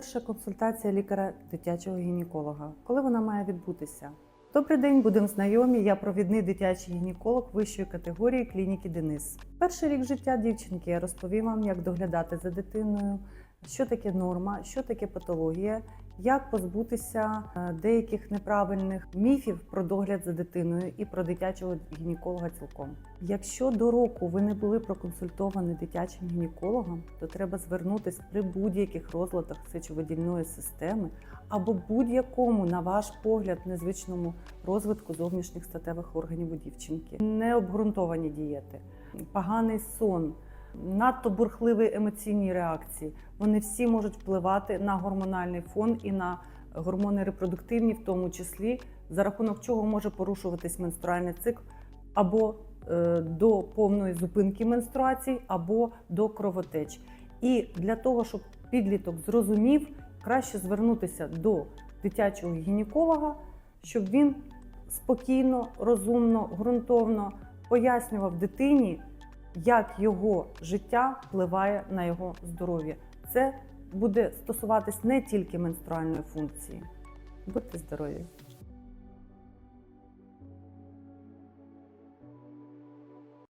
Перша консультація лікаря дитячого гінеколога. Коли вона має відбутися? Добрий день, будемо знайомі. Я провідний дитячий гінеколог вищої категорії клініки Денис. Перший рік життя дівчинки я розповім вам, як доглядати за дитиною, що таке норма, що таке патологія, як позбутися е, деяких неправильних міфів про догляд за дитиною і про дитячого гінеколога цілком. Якщо до року ви не були проконсультовані дитячим гінекологом, то треба звернутися при будь-яких розладах сечовидільної системи або будь-якому, на ваш погляд, незвичному розвитку зовнішніх статевих органів у дівчинки. Необґрунтовані дієти, поганий сон, надто бурхливі емоційні реакції. Вони всі можуть впливати на гормональний фон і на гормони репродуктивні, в тому числі, за рахунок чого може порушуватись менструальний цикл або е, до повної зупинки менструацій, або до кровотеч. І для того, щоб підліток зрозумів, краще звернутися до дитячого гінеколога, щоб він спокійно, розумно, ґрунтовно пояснював дитині, як його життя впливає на його здоров'я. Це буде стосуватись не тільки менструальної функції. Будьте здорові!